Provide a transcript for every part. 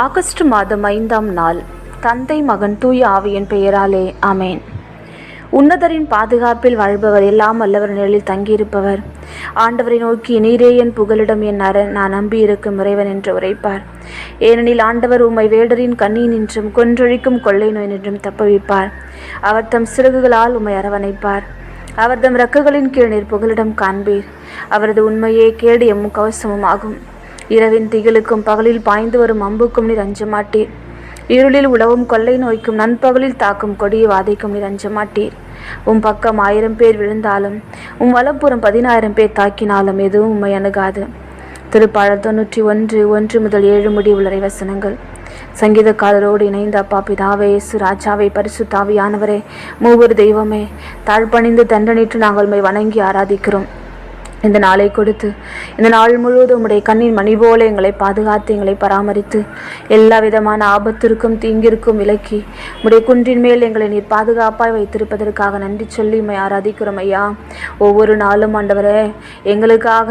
August மாதம் ஐந்தாம் நாள் தந்தை மகன் தூய ஆவியின் பெயராலே அமேன் உன்னதரின் பாதுகாப்பில் வாழ்பவர் எல்லாம் வல்லவர் நிழலில் தங்கியிருப்பவர். ஆண்டவரை நோக்கி நீரே என் புகலிடம் என் அரண் நான் நம்பியிருக்கும் இறைவன் என்று உரைப்பார். ஏனெனில் ஆண்டவர் உம்மை வேடரின் கண்ணி நின்றும் கொன்றொழிக்கும் கொள்ளை நோய் நின்றும் தப்புவிப்பார். அவர் தம் சிறகுகளால் உம்மை அரவணைப்பார். அவர் தம் ரக்குகளின் கீழ் நீர் புகலிடம் காண்பீர். அவரது உண்மையே கேடு எம்மும் கவசமும் ஆகும். இரவின் திகிலுக்கும் பகலில் பாய்ந்து வரும் அம்புக்கும் நீர் அஞ்சமாட்டீர். இருளில் உழவும் கொள்ளை நோய்க்கும் நண்பகலில் தாக்கும் கொடிய வாதைக்கும் நீர் அஞ்சமாட்டீர். உன் உம் பக்கம் ஆயிரம் பேர் விழுந்தாலும் உம் வலப்புறம் பதினாயிரம் பேர் தாக்கினாலும் எதுவும் உம்மை அணுகாது. திருப்பாடல் தொண்ணூற்றி ஒன்று ஒன்று முதல் ஏழு முடி உள்ள வசனங்கள் சங்கீதக்காரரோடு இணைந்த அப்பா பிதாவே இயேசு ராஜாவே பரிசுத்தாவியானவரே மூவர் தெய்வமே தாழ்பணிந்து தண்டனிட்டு நாங்கள் உண்மை வணங்கி ஆராதிக்கிறோம். இந்த நாளை கொடுத்து இந்த நாள் முழுவதும் உம்முடைய கண்ணின் மணி போல எங்களை பாதுகாத்து எங்களை பராமரித்து எல்லா விதமான ஆபத்திற்கும் தீங்கிற்கும் விலக்கி உம்முடைய குன்றின் மேல் எங்களை நீர் பாதுகாப்பாய் வைத்திருப்பதற்காக நன்றி சொல்லி உம்மை ஆராதிக்கிறோம் ஐயா. ஒவ்வொரு நாளும் ஆண்டவரே எங்களுக்காக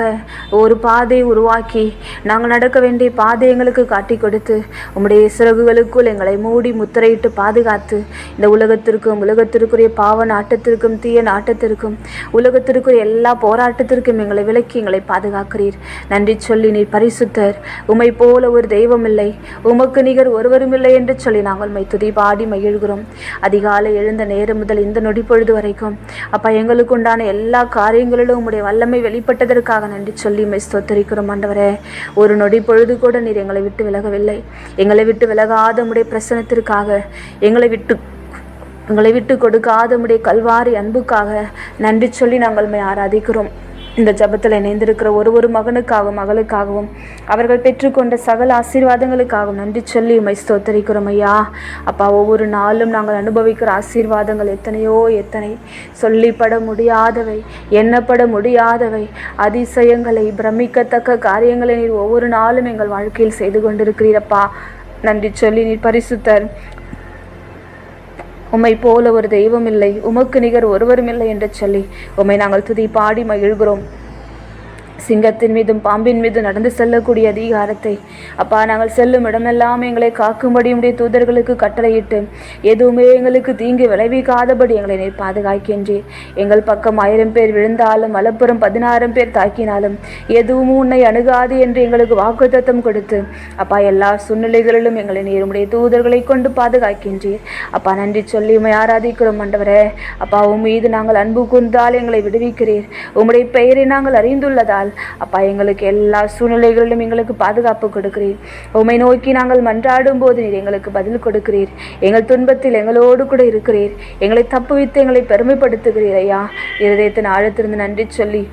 ஒரு பாதை உருவாக்கி நாங்கள் நடக்க வேண்டிய பாதை எங்களுக்கு காட்டி கொடுத்து உம்முடைய சிறகுகளுக்குள் எங்களை மூடி முத்திரையிட்டு பாதுகாத்து இந்த உலகத்திற்கும் உலகத்திற்குரிய பாவ நாட்டத்திற்கும் தீய நாட்டத்திற்கும் உலகத்திற்குரிய எல்லா போராட்டத்திற்கும் எங்களை விலக்கி எங்களை பாதுகாக்கிறீர். நன்றி சொல்லி நீர் பரிசுத்தர். உமை போல ஒரு தெய்வம் இல்லை உமக்கு நிகர் ஒருவரும் இல்லை என்று சொல்லி நாங்கள் மை துதி பாடி மகிழ்கிறோம். அதிகாலை எழுந்த நேரம் முதல் இந்த நொடி பொழுது வரைக்கும் அப்பா எங்களுக்கு உண்டான எல்லா காரியங்களிலும் உம்முடைய வல்லமை வெளிப்பட்டதற்காக நன்றி சொல்லி மை ஸ்தோத்தரிக்கிறோம் ஆண்டவரே. ஒரு நொடி பொழுது கூட நீர் எங்களை விட்டு விலகவில்லை. எங்களை விட்டு விலகாத உடைய பிரசனத்திற்காக எங்களை விட்டு எங்களை விட்டு கொடுக்காத உடைய கல்வாரி அன்புக்காக நன்றி சொல்லி நாங்கள் மை ஆராதிக்கிறோம். இந்த ஜபத்தில் இணைந்திருக்கிற ஒரு ஒரு மகனுக்காகவும் மகளுக்காகவும் அவர்கள் பெற்றுக்கொண்ட சகல ஆசீர்வாதங்களுக்காகவும் நன்றி சொல்லி உமை ஸ்தோத்தரிக்கிறோம் ஐயா. அப்பா ஒவ்வொரு நாளும் நாங்கள் அனுபவிக்கிற ஆசீர்வாதங்கள் எத்தனையோ எத்தனை சொல்லிப்பட முடியாதவை எண்ணப்பட முடியாதவை அதிசயங்களை பிரமிக்கத்தக்க காரியங்களை நீர் ஒவ்வொரு நாளும் எங்கள் வாழ்க்கையில் செய்து கொண்டிருக்கிறீரப்பா நன்றி சொல்லி நீர் பரிசுத்தர். உம்மை போல ஒரு தெய்வம் இல்லை. உமக்கு நிகர் ஒருவரும் இல்லை என்று சொல்லி உம்மை நாங்கள் துதி பாடி மகிழ்கிறோம். சிங்கத்தின் மீதும் பாம்பின் மீதும் நடந்து செல்லக்கூடிய அதிகாரத்தை. அப்பா நாங்கள் செல்லும் இடமெல்லாம் எங்களை காக்கும்படி உடைய தூதர்களுக்கு கட்டளையிட்டு எதுவுமே எங்களுக்கு தீங்கு விளைவிக்காதபடி எங்களை நீர் பாதுகாக்கின்றீர். எங்கள் பக்கம் ஆயிரம் பேர் விழுந்தாலும் மலப்புறம் பதினாயிரம் பேர் தாக்கினாலும் எதுவும் உன்னை அணுகாது என்று எங்களுக்கு வாக்குத்தத்தம் கொடுத்து அப்பா எல்லா சூழ்நிலைகளிலும் எங்களை நீர் உடைய தூதர்களை கொண்டு பாதுகாக்கின்றீர். அப்பா நன்றி சொல்லி உமை ஆராதிக்கிறோம் ஆண்டவரே. அப்பா உன் மீது நாங்கள் அன்பு கூர்ந்தால் எங்களை விடுவிக்கிறீர். உம்முடைய பெயரை நாங்கள் அறிந்துள்ளதால் அப்பா எங்களுக்கு எல்லா சூழ்நிலைகளிலும் எங்களுக்கு பாதுகாப்பு கொடுக்கிறீர். உம்மை நோக்கி நாங்கள் மன்றாடும் போது நீர் எங்களுக்கு பதில் கொடுக்கிறீர். எங்கள் துன்பத்தில் எங்களோடு கூட இருக்கிறீர். எங்களை தப்புவித்து எங்களை பெருமைப்படுத்துகிறீர் ஐயா. இருதயத்தின் ஆழத்திலிருந்து நன்றி சொல்லி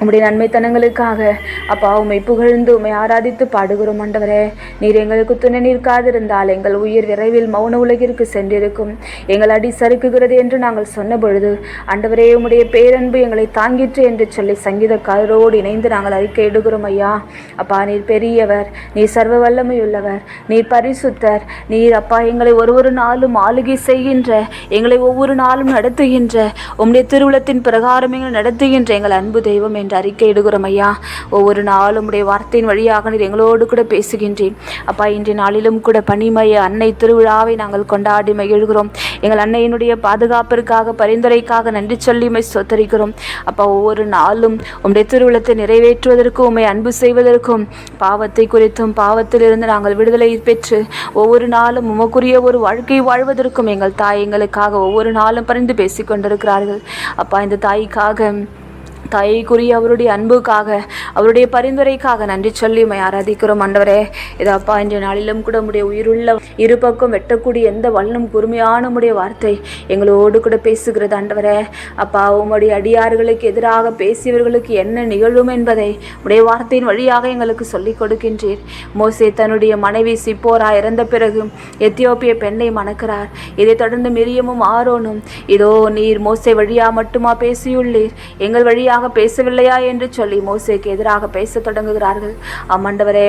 உம்முடைய நன்மைத்தனங்களுக்காக. அப்பா உமை புகழ்ந்து உம்மை ஆராதித்து பாடுகிறோம் ஆண்டவரே. நீர் எங்களுக்கு துணை நிற்காதிருந்தால் எங்கள் உயிர் விரைவில் மௌன உலகிற்கு சென்றிருக்கும். எங்கள் அடி சறுக்குகிறது என்று நாங்கள் சொன்ன பொழுது ஆண்டவரே உம்முடைய பேரன்பு எங்களை தாங்கிற்று என்று சொல்லி சங்கீதக்காரரோடு இணைந்து நாங்கள் அறிக்கையிடுகிறோம் ஐயா. அப்பா நீர் பெரியவர் நீர் சர்வ வல்லமையுள்ளவர் நீர் பரிசுத்தர். நீர் அப்பா எங்களை ஒரு ஒரு நாளும் ஆளுகை செய்கின்ற எங்களை ஒவ்வொரு நாளும் நடத்துகின்ற உம்முடைய திருவுளத்தின் பிரகாரம் எங்களை நடத்துகின்ற எங்கள் அன்பு தெய்வம் என்று என்று அறிக்கையிடுகிறோம் ஐயா. ஒவ்வொரு நாளும் உடைய வார்த்தையின் வழியாக நீர் எங்களோடு கூட பேசுகின்றேன் அப்பா இன்றைய நாளிலும் கூட பனிமய அன்னை திருவிழாவை நாங்கள் கொண்டாடி மகிழ்கிறோம். எங்கள் அன்னையினுடைய பாதுகாப்பிற்காக பரிந்துரைக்காக நன்றி சொல்லி சொத்தரிக்கிறோம் அப்பா ஒவ்வொரு நாளும் உம்முடைய திருவிழத்தை நிறைவேற்றுவதற்கும் உம்மை அன்பு செய்வதற்கும் பாவத்தை குறித்தும் பாவத்திலிருந்து நாங்கள் விடுதலை பெற்று ஒவ்வொரு நாளும் உமக்குரிய ஒரு வாழ்க்கை வாழ்வதற்கும் எங்கள் தாய் எங்களுக்காக ஒவ்வொரு நாளும் பரிந்து பேசிக் கொண்டிருக்கிறார்கள். அப்பா இந்த தாய்க்காக தாய்க்குரிய அவருடைய அன்புக்காக அவருடைய பரிந்துரைக்காக நன்றி சொல்லி உமை ஆராதிக்கிறோம் ஆண்டவரே. இது அப்பா இன்றைய நாளிலும் கூட உடைய உயிருள்ள இரு பக்கம் வெட்டக்கூடிய எந்த வல்லும் குறுமையான உடைய வார்த்தை எங்களோடு கூட பேசுகிறது ஆண்டவரே. அப்பா உம்முடைய அடியார்களுக்கு எதிராக பேசியவர்களுக்கு என்ன நிகழும் என்பதை உடைய வார்த்தையின் வழியாக எங்களுக்கு சொல்லிக் கொடுக்கின்றீர். மோசே தன்னுடைய மனைவி சிப்போரா இறந்த பிறகு எத்தியோப்பிய பெண்ணை மணக்கிறார். இதைத் தொடர்ந்து மிரியமும் ஆரோனும் இதோ நீர் மோசை வழியா மட்டுமா பேசியுள்ளீர்? எங்கள் வழியாக சரியாக பேசவில்லையா என்று சொல்லி மோசேக்கு எதிராக பேசத் தொடங்குகிறார்கள். ஆமாண்டவரே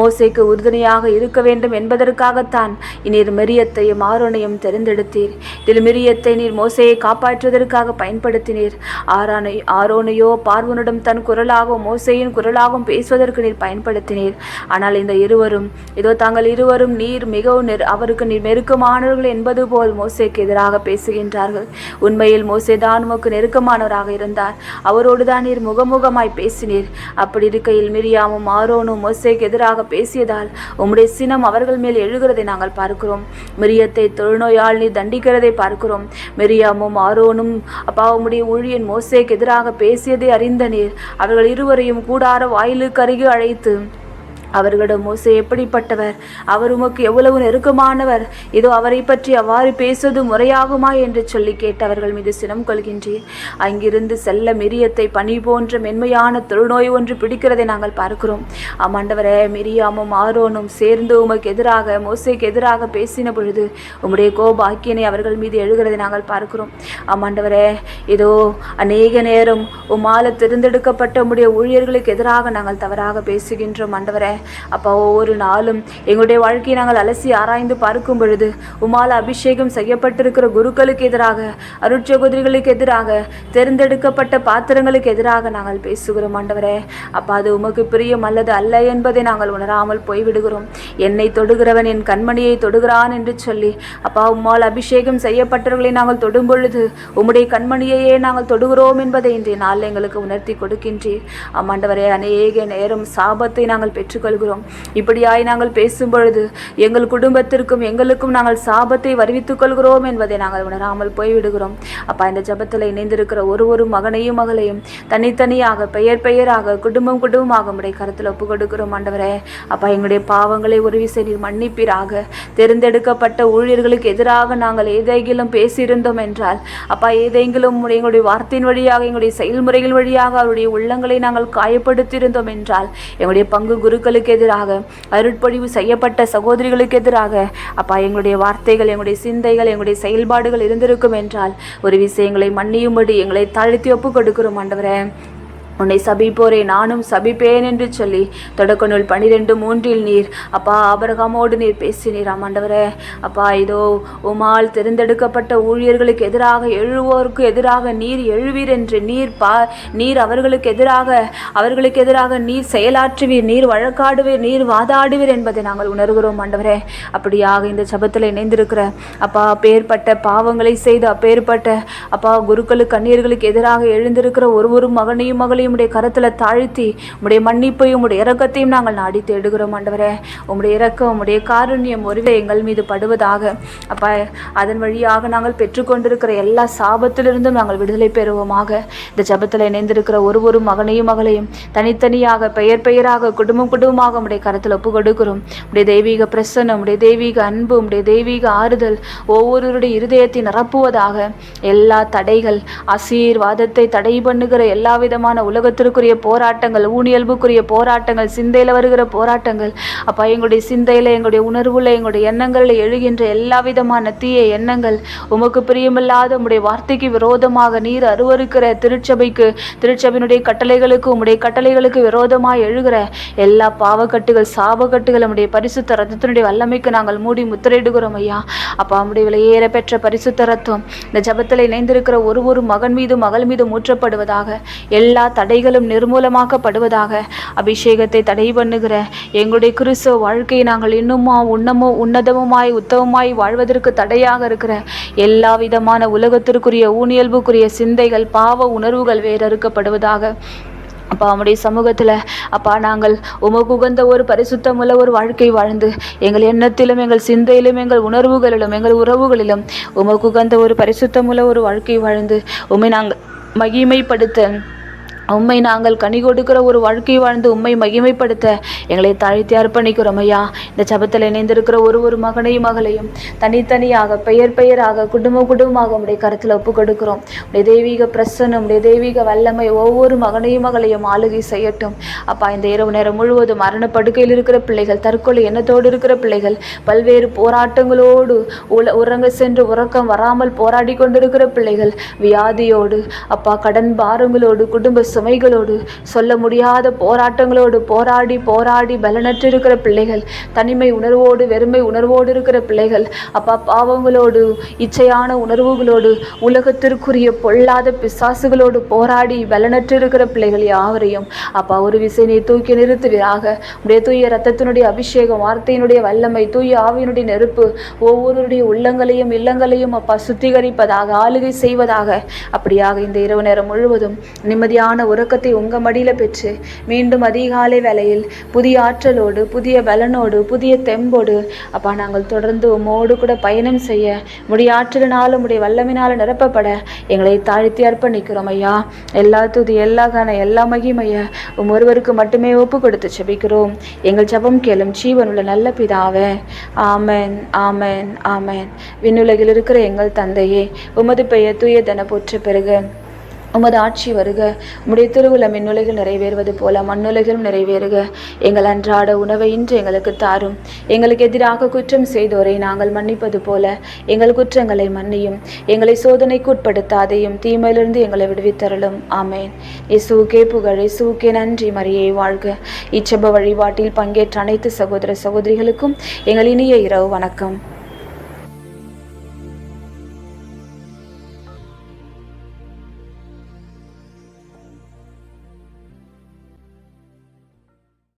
மோசேக்கு உறுதுணையாக இருக்க வேண்டும் என்பதற்காகத்தான் நீர் மிரியத்தையும் ஆரோனையும் தெரிந்தெடுத்தீர். இதில் மிரியத்தை நீர் மோசையை காப்பாற்றுவதற்காக பயன்படுத்தினீர். ஆரானை ஆரோனையோ பார்வனிடம் தன் குரலாகவும் மோசையின் குரலாகவும் பேசுவதற்கு நீர் பயன்படுத்தினீர். ஆனால் இந்த இருவரும் இதோ தாங்கள் இருவரும் நீர் மிகவும் நெரு அவருக்கு நீர் நெருக்கமானவர்கள் என்பது போல் மோசேக்கு எதிராக பேசுகின்றார்கள். உண்மையில் மோசேதான் உமக்கு நெருக்கமானவராக இருந்தார். அவர் அவரோடு தான் நீர் முகமுகமாய் பேசினீர். அப்படி இருக்கையில் மிரியாமும் ஆரோனும் மோசேக்கு எதிராக பேசியதால் உம்முடைய சினம் அவர்கள் மேல் எழுகிறதை நாங்கள் பார்க்கிறோம். மிரியத்தை தொழுநோயால் நீர் தண்டிக்கிறதை பார்க்கிறோம். மிரியாமும் ஆரோனும் அப்பா உம்முடைய ஊழியன் மோசேக்கு எதிராக பேசியதை அறிந்த நீர் அவர்கள் இருவரையும் கூடார வாயிலுக்கு அருகே அழைத்து அவர்களிடம் மோசே எப்படிப்பட்டவர்? அவர் உமக்கு எவ்வளவு நெருக்கமானவர்? இதோ அவரை பற்றி அவ்வாறு பேசுவது முறையாகுமா என்று சொல்லி கேட்டவர்கள் மீது சினம் கொள்கின்றீர். அங்கிருந்து செல்ல மிரியத்தை பனி போன்ற மென்மையான தொழுநோய் ஒன்று பிடிக்கிறதை நாங்கள் பார்க்கிறோம். ஆமாண்டவரே மிரியாமும் ஆரோனும் சேர்ந்து உமக்கு எதிராக மோசைக்கு எதிராக பேசின பொழுது உம்முடைய கோபாக்கியனை அவர்கள் மீது எழுகிறதை நாங்கள் பார்க்கிறோம். ஆமாண்டவரே இதோ அநேக நேரம் உமால தேர்ந்தெடுக்கப்பட்ட உம்முடைய ஊழியர்களுக்கு எதிராக நாங்கள் தவறாக பேசுகின்றோம் ஆண்டவரே. அப்பா ஒவ்வொரு நாளும் எங்களுடைய வாழ்க்கையை நாங்கள் அலசி ஆராய்ந்து பார்க்கும் பொழுது உமால அபிஷேகம் செய்யப்பட்டிருக்கிற குருக்களுக்கு எதிராக அருட்சகோதரிகளுக்கு எதிராக தேர்ந்தெடுக்கப்பட்ட பாத்திரங்களுக்கு எதிராக நாங்கள் பேசுகிறோம் ஆண்டவரே. அப்பா அது உமக்கு பிரியம் அல்லது அல்ல என்பதை நாங்கள் உணராமல் போய்விடுகிறோம். என்னை தொடுகிறவன் என் கண்மணியை தொடுகிறான் என்று சொல்லி அப்பா உம்மால் அபிஷேகம் செய்யப்பட்டவர்களை நாங்கள் தொடும் பொழுது உம்முடைய கண்மணியையே நாங்கள் தொடுகிறோம் என்பதை இன்றைய நாளில் எங்களுக்கு உணர்த்தி கொடுக்கின்றீர். ஆமாண்டவரே அநேக நேரம் சாபத்தை நாங்கள் கொள்கிறோம் இப்படியாய் நாங்கள் பேசும் பொழுது எங்கள் குடும்பத்திற்கும் எங்களுக்கும் நாங்கள் சாபத்தை வருவித்துக் கொள்கிறோம் என்பதை நாங்கள் உணராமல் போய்விடுகிறோம். அப்பா இந்த ஜபத்தில் இணைந்திருக்கிற ஒரு ஒரு மகனையும் மகளையும் தனித்தனியாக பெயர் பெயராக குடும்பம் குடும்பமாக உடைய கருத்தில் ஒப்பு கொடுக்கிறோம் ஆண்டவரே. அப்பா எங்களுடைய பாவங்களை ஒரு விசை நீர் மன்னிப்பீராக. தேர்ந்தெடுக்கப்பட்ட ஊழியர்களுக்கு எதிராக நாங்கள் ஏதேங்கிலும் பேசியிருந்தோம் என்றால் அப்பா ஏதேங்கிலும் எங்களுடைய வார்த்தையின் வழியாக எங்களுடைய செயல்முறைகள் வழியாக அவருடைய உள்ளங்களை நாங்கள் காயப்படுத்தியிருந்தோம் என்றால் எங்களுடைய பங்கு குருக்கள் குருக்களுக்கு எதிராக அருட்பொழிவு செய்யப்பட்ட சகோதரிகளுக்கு எதிராக அப்பா எங்களுடைய வார்த்தைகள் எங்களுடைய சிந்தைகள் எங்களுடைய செயல்பாடுகள் இருந்திருக்கும் என்றால் ஒரு விஷயங்களை மன்னியும்படி எங்களை தாழ்த்தி ஒப்பு கொடுக்கிறோம் ஆண்டவரே. உன்னை சபிப்போரே நானும் சபிப்பேன் என்று சொல்லி தொடக்கநூல் பனிரெண்டு மூன்றில் நீர் அப்பா ஆபரகாமோடு நீர் பேசினீர் ஆமாண்டவரே. அப்பா இதோ உமால் தேர்ந்தெடுக்கப்பட்ட ஊழியர்களுக்கு எதிராக எழுவோருக்கு எதிராக நீர் எழுவீர் என்று நீர் பா நீர் அவர்களுக்கு எதிராக அவர்களுக்கு எதிராக நீர் செயலாற்றுவீர் நீர் வழக்காடுவீர் நீர் வாதாடுவீர் என்பதை நாங்கள் உணர்கிறோம் ஆண்டவரே. அப்படியாக இந்த சபத்தில் இணைந்திருக்கிற அப்பா அப்பேற்பட்ட பாவங்களை செய்து அப்பேற்பட்ட அப்பா குருக்களுக்கு கண்ணீர்களுக்கு எதிராக எழுந்திருக்கிற ஒரு ஒரு மகனையும் மகளையும் உடைய கரத்தில் தாழ்த்தி உடைய மன்னிப்பையும் உடைய இறக்கத்தையும் நாங்கள் நாடி தேடுகிறோம் ஆண்டவரே. உம்முடைய இறக்கம் உம்முடைய காருண்யம் ஒருவே எங்கள் மீது படுவதாக. அப்பா அதன் வழியாக நாங்கள் பெற்றுக்கொண்டிருக்கிற எல்லா சாபத்திலிருந்தும் நாங்கள் விடுதலை பெறுவோமாக. இந்த ஜபத்தில் இணைந்திருக்கிற ஒரு ஒரு மகனையும் மகளையும் தனித்தனியாக பெயர் பெயராக குடும்பம் குடும்பமாக உடைய கரத்தில் ஒப்பு கொடுக்கிறோம் உடைய தெய்வீக பிரசன்னம் உடைய தெய்வீக அன்பு உடைய தெய்வீக ஆறுதல் ஒவ்வொருவருடைய இருதயத்தை நிரப்புவதாக. எல்லா தடைகள் ஆசீர்வாதத்தை தடை பண்ணுகிற எல்லா விதமான உலகத்திற்குரிய போராட்டங்கள் ஊனியல்புக்குரிய போராட்டங்கள் சிந்தையில் வருகிற போராட்டங்கள். அப்பா எங்களுடைய சிந்தையில் எங்களுடைய உணர்வுல எங்களுடைய எண்ணங்களில் எழுகின்ற எல்லா விதமான தீய எண்ணங்கள் உமக்கு பிரியமில்லாத உம்முடைய வார்த்தைக்கு விரோதமாக நீர் அருவருக்கிற திருச்சபைக்கு திருச்சபையினுடைய கட்டளைகளுக்கு உம்முடைய கட்டளைகளுக்கு விரோதமாக எழுகிற எல்லா பாவக்கட்டுகள் சாபக்கட்டுகள் நம்முடைய பரிசுத்த ரத்தத்தினுடைய வல்லமைக்கு நாங்கள் மூடி முத்திரையிடுகிறோம் ஐயா. அப்பா நம்முடைய விலையேற பெற்ற பரிசுத்த ரத்தம் இந்த ஜபத்தில் இணைந்திருக்கிற ஒரு ஒரு மகன் மீது மகள் மீது ஊற்றப்படுவதாக எல்லா தடைகளும் நிர்மூலமாக்கப்படுவதாக அபிஷேகத்தை தடை பண்ணுகிற எங்களுடைய கிறிஸ்துவ வாழ்க்கையை நாங்கள் இன்னுமா உன்னமோ உன்னதமுமாய் உத்தமமாய் வாழ்வதற்கு தடையாக இருக்கிற எல்லா விதமான உலகத்திற்குரிய ஊனியல்புக்குரிய சிந்தைகள் பாவ உணர்வுகள் வேறறுக்கப்படுவதாக அப்பா அவனுடைய சமூகத்தில் அப்பா நாங்கள் உமகுகந்த ஒரு பரிசுத்தமுள்ள ஒரு வாழ்க்கை வாழ்ந்து எங்கள் எண்ணத்திலும் எங்கள் சிந்தையிலும் எங்கள் உணர்வுகளிலும் எங்கள் உறவுகளிலும் உமக்குகந்த ஒரு பரிசுத்தமுள்ள ஒரு வாழ்க்கை வாழ்ந்து உமை நாங்கள் மகிமைப்படுத்த உண்மை நாங்கள் கனி கொடுக்கிற ஒரு வாழ்க்கை வாழ்ந்து உண்மை மகிமைப்படுத்த எங்களை தாழ்த்தி அர்ப்பணிக்கிறோம் ஐயா. இந்த சபத்தில் இணைந்திருக்கிற ஒரு ஒரு மகனையும் மகளையும் தனித்தனியாக பெயர் பெயராக குடும்ப குடும்பமாக உடைய கருத்தில் ஒப்பு கொடுக்கிறோம். உடைய தெய்வீக பிரசன்னம் உடைய தெய்வீக வல்லமை ஒவ்வொரு மகனையும் மகளையும் ஆளுகை செய்யட்டும். அப்பா இந்த இரவு நேரம் முழுவதும் மரண படுக்கையில் இருக்கிற பிள்ளைகள் தற்கொலை எண்ணத்தோடு இருக்கிற பிள்ளைகள் பல்வேறு போராட்டங்களோடு உல உறங்க சென்று உறக்கம் வராமல் போராடி கொண்டிருக்கிற பிள்ளைகள் வியாதியோடு அப்பா கடன் பாரங்களோடு குடும்ப சுமைகளோடு சொல்ல முடியாத போராட்டங்களோடு போராடி போராடி பலனற்று இருக்கிற பிள்ளைகள் தனிமை உணர்வோடு வெறுமை உணர்வோடு இருக்கிற பிள்ளைகள் அப்பா பாவங்களோடு இச்சையான உணர்வுகளோடு உலகத்திற்குரிய பொல்லாத பிசாசுகளோடு போராடி பலனற்று இருக்கிற பிள்ளைகள் யாவரையும் அப்பா ஒரு விசையினை தூக்கி நிறுத்துவீராக. உடைய தூய ரத்தத்தினுடைய அபிஷேகம் வார்த்தையினுடைய வல்லமை தூய ஆவியினுடைய நெருப்பு ஒவ்வொருடைய உள்ளங்களையும் இல்லங்களையும் அப்பா சுத்திகரிப்பதாக ஆளுகை செய்வதாக. அப்படியாக இந்த இரவு நேரம் முழுவதும் நிம்மதியான உறக்கத்தை உங்க மடியில பெற்று மீண்டும் அதிகாலை வேளையில் புதிய ஆற்றலோடு புதிய பலனோடு புதிய தெம்போடு அப்பா நாங்கள் தொடர்ந்து உம்மோடு கூட பயணம் செய்ய முடிய ஆற்றலினாலும் உடைய வல்லமினாலும் நிரப்பப்பட எங்களை தாழ்த்தி அர்ப்பணிக்கிறோம் ஐயா. எல்லா துதி எல்லா கன எல்லா மகிமைய உம் ஒருவருக்கு மட்டுமே ஒப்பு கொடுத்து செபிக்கிறோம் எங்கள் ஜபம் கேளும் ஜீவனுள்ள நல்ல பிதாவே. ஆமேன் ஆமேன் ஆமேன். விண்ணுலகில் இருக்கிற எங்கள் தந்தையே உமது பெயர் தூயதென போற்ற பெருக உமது ஆட்சி வருக. உம்முடைய திருவுளம் மின்னுலகில் நிறைவேறுவது போல மண்ணுலகிலும் நிறைவேறுக. எங்கள் அன்றாட உணவை இன்று எங்களுக்கு தாரும். எங்களுக்கு எதிராக குற்றம் செய்தோரை நாங்கள் மன்னிப்பது போல எங்கள் குற்றங்களை மன்னியும். எங்களை சோதனைக்கு உட்படுத்தாதையும் தீமையிலிருந்து எங்களை விடுவித்தரலும் ஆமேன். இசுகே புகழ் இயேசுவுக்கே நன்றி மரியை வாழ்க. இச்சப வழிபாட்டில் பங்கேற்ற அனைத்து சகோதர சகோதரிகளுக்கும் எங்கள் இனிய இரவு வணக்கம்.